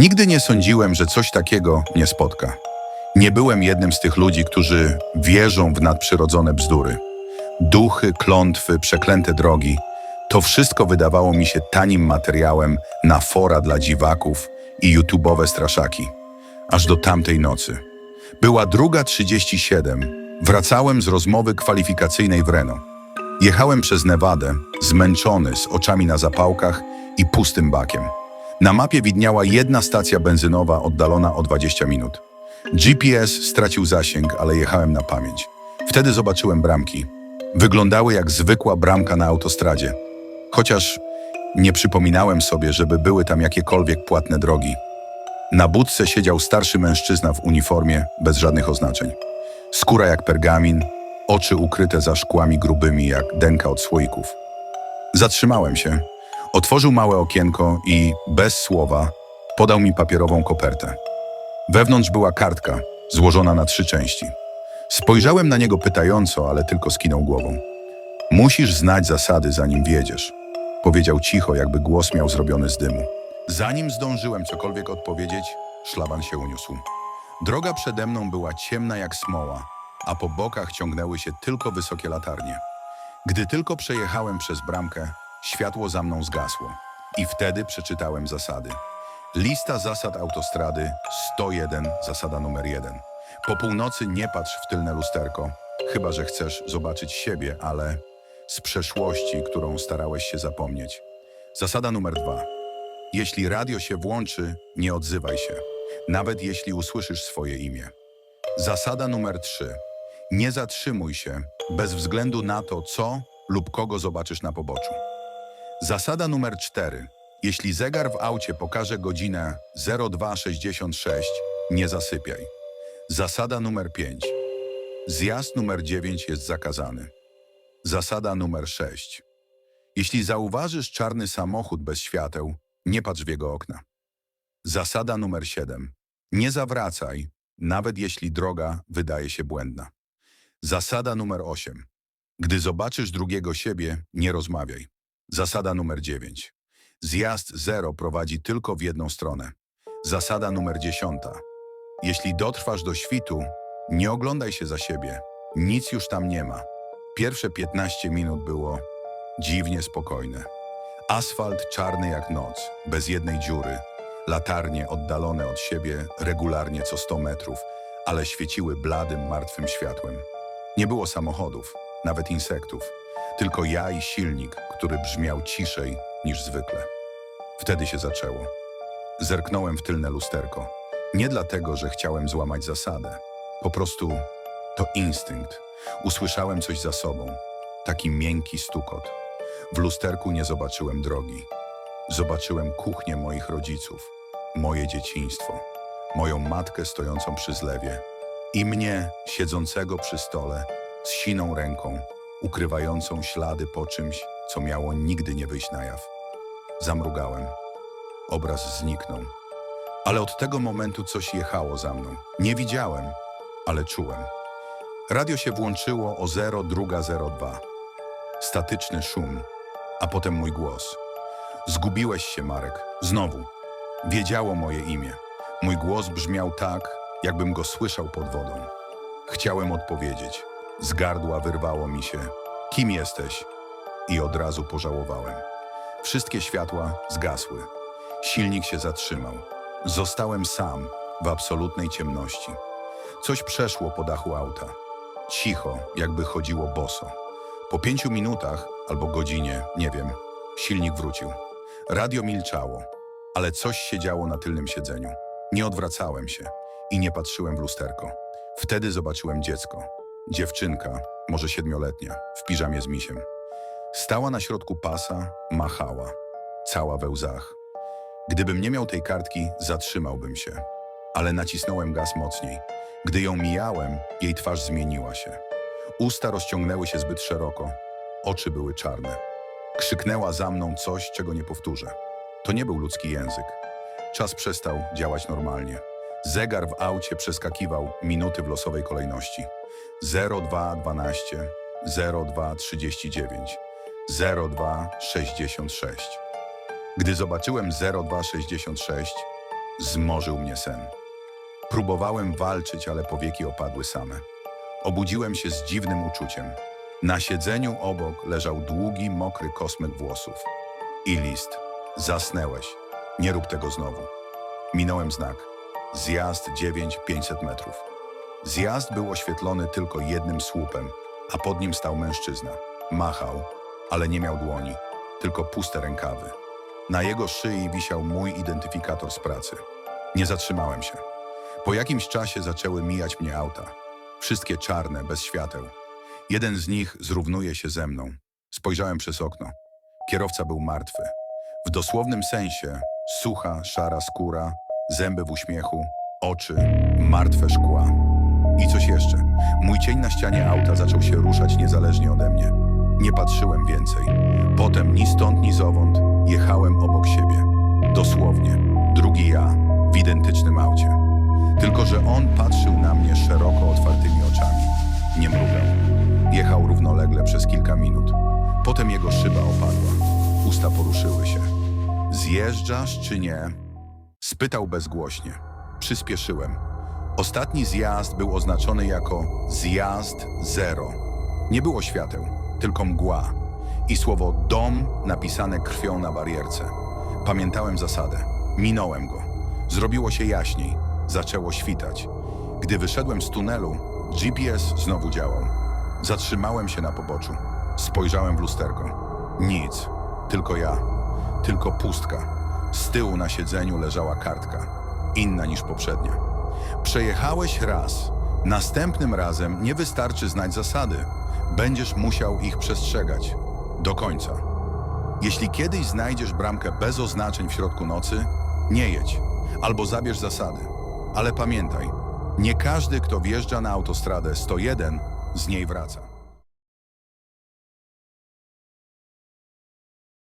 Nigdy nie sądziłem, że coś takiego mnie spotka. Nie byłem jednym z tych ludzi, którzy wierzą w nadprzyrodzone bzdury. Duchy, klątwy, przeklęte drogi to wszystko wydawało mi się tanim materiałem na fora dla dziwaków i YouTube'owe straszaki. Aż do tamtej nocy. Była druga 37. Wracałem z rozmowy kwalifikacyjnej w Reno. Jechałem przez Nevadę, zmęczony, z oczami na zapałkach i pustym bakiem. Na mapie widniała jedna stacja benzynowa oddalona o 20 minut. GPS stracił zasięg, ale jechałem na pamięć. Wtedy zobaczyłem bramki. Wyglądały jak zwykła bramka na autostradzie. Chociaż nie przypominałem sobie, żeby były tam jakiekolwiek płatne drogi. Na budce siedział starszy mężczyzna w uniformie, bez żadnych oznaczeń. Skóra jak pergamin, oczy ukryte za szkłami grubymi jak denka od słoików. Zatrzymałem się, otworzył małe okienko i, bez słowa, podał mi papierową kopertę. Wewnątrz była kartka, złożona na trzy części. Spojrzałem na niego pytająco, ale tylko skinął głową. Musisz znać zasady, zanim wiedziesz. Powiedział cicho, jakby głos miał zrobiony z dymu. Zanim zdążyłem cokolwiek odpowiedzieć, szlaban się uniósł. Droga przede mną była ciemna jak smoła, a po bokach ciągnęły się tylko wysokie latarnie. Gdy tylko przejechałem przez bramkę, światło za mną zgasło. I wtedy przeczytałem zasady. Lista zasad autostrady 101, zasada numer 1. Po północy nie patrz w tylne lusterko, chyba że chcesz zobaczyć siebie, ale z przeszłości, którą starałeś się zapomnieć. Zasada numer 2. Jeśli radio się włączy, nie odzywaj się, nawet jeśli usłyszysz swoje imię. Zasada numer 3. Nie zatrzymuj się, bez względu na to, co lub kogo zobaczysz na poboczu. Zasada numer 4. Jeśli zegar w aucie pokaże godzinę 0266, nie zasypiaj. Zasada numer 5. Zjazd numer 9 jest zakazany. Zasada numer 6. Jeśli zauważysz czarny samochód bez świateł, nie patrz w jego okna. Zasada numer 7. Nie zawracaj, nawet jeśli droga wydaje się błędna. Zasada numer 8. Gdy zobaczysz drugiego siebie, nie rozmawiaj. Zasada numer 9. Zjazd zero prowadzi tylko w jedną stronę. Zasada numer 10. Jeśli dotrwasz do świtu, nie oglądaj się za siebie. Nic już tam nie ma. Pierwsze 15 minut było dziwnie spokojne. Asfalt czarny jak noc, bez jednej dziury. Latarnie oddalone od siebie regularnie co 100 metrów, ale świeciły bladym, martwym światłem. Nie było samochodów, nawet insektów. Tylko ja i silnik, który brzmiał ciszej niż zwykle. Wtedy się zaczęło. Zerknąłem w tylne lusterko. Nie dlatego, że chciałem złamać zasadę. Po prostu to instynkt. Usłyszałem coś za sobą. Taki miękki stukot. W lusterku nie zobaczyłem drogi. Zobaczyłem kuchnię moich rodziców, moje dzieciństwo, moją matkę stojącą przy zlewie i mnie siedzącego przy stole z siną ręką, ukrywającą ślady po czymś, co miało nigdy nie wyjść na jaw. Zamrugałem. Obraz zniknął. Ale od tego momentu coś jechało za mną. Nie widziałem, ale czułem. Radio się włączyło o 0202. Statyczny szum, a potem mój głos. Zgubiłeś się, Marek. Znowu. Wiedziało moje imię. Mój głos brzmiał tak, jakbym go słyszał pod wodą. Chciałem odpowiedzieć. Z gardła wyrwało mi się. Kim jesteś? I od razu pożałowałem. Wszystkie światła zgasły. Silnik się zatrzymał. Zostałem sam, w absolutnej ciemności. Coś przeszło po dachu auta. Cicho, jakby chodziło boso. Po pięciu minutach albo godzinie, nie wiem, silnik wrócił. Radio milczało, ale coś się działo na tylnym siedzeniu. Nie odwracałem się i nie patrzyłem w lusterko. Wtedy zobaczyłem dziecko. Dziewczynka, może siedmioletnia, w piżamie z misiem. Stała na środku pasa, machała, cała we łzach. Gdybym nie miał tej kartki, zatrzymałbym się. Ale nacisnąłem gaz mocniej. Gdy ją mijałem, jej twarz zmieniła się. Usta rozciągnęły się zbyt szeroko, oczy były czarne. Krzyknęła za mną coś, czego nie powtórzę. To nie był ludzki język. Czas przestał działać normalnie. Zegar w aucie przeskakiwał minuty w losowej kolejności. 0212, 0239, 0266. Gdy zobaczyłem 0266, zmorzył mnie sen. Próbowałem walczyć, ale powieki opadły same. Obudziłem się z dziwnym uczuciem. Na siedzeniu obok leżał długi, mokry kosmyk włosów. I list. Zasnęłeś. Nie rób tego znowu. Minąłem znak. Zjazd 9 500 metrów. Zjazd był oświetlony tylko jednym słupem, a pod nim stał mężczyzna. Machał, ale nie miał dłoni, tylko puste rękawy. Na jego szyi wisiał mój identyfikator z pracy. Nie zatrzymałem się. Po jakimś czasie zaczęły mijać mnie auta. Wszystkie czarne, bez świateł. Jeden z nich zrównuje się ze mną. Spojrzałem przez okno. Kierowca był martwy. W dosłownym sensie sucha, szara skóra, zęby w uśmiechu, oczy, martwe szkła. I coś jeszcze. Mój cień na ścianie auta zaczął się ruszać niezależnie ode mnie. Nie patrzyłem więcej. Potem ni stąd, ni zowąd jechałem obok siebie. Dosłownie. Drugi ja w identycznym aucie. Tylko, że on patrzył na mnie szeroko otwartymi oczami. Nie mrugał. Jechał równolegle przez kilka minut. Potem jego szyba opadła. Usta poruszyły się. Zjeżdżasz czy nie? Spytał bezgłośnie. Przyspieszyłem. Ostatni zjazd był oznaczony jako zjazd zero. Nie było świateł, tylko mgła i słowo dom napisane krwią na barierce. Pamiętałem zasadę. Minąłem go. Zrobiło się jaśniej. Zaczęło świtać. Gdy wyszedłem z tunelu, GPS znowu działał. Zatrzymałem się na poboczu. Spojrzałem w lusterko. Nic. Tylko ja. Tylko pustka. Z tyłu na siedzeniu leżała kartka. Inna niż poprzednia. Przejechałeś raz. Następnym razem nie wystarczy znać zasady. Będziesz musiał ich przestrzegać. Do końca. Jeśli kiedyś znajdziesz bramkę bez oznaczeń w środku nocy, nie jedź. Albo zabierz zasady. Ale pamiętaj, nie każdy, kto wjeżdża na autostradę 101, z niej wraca.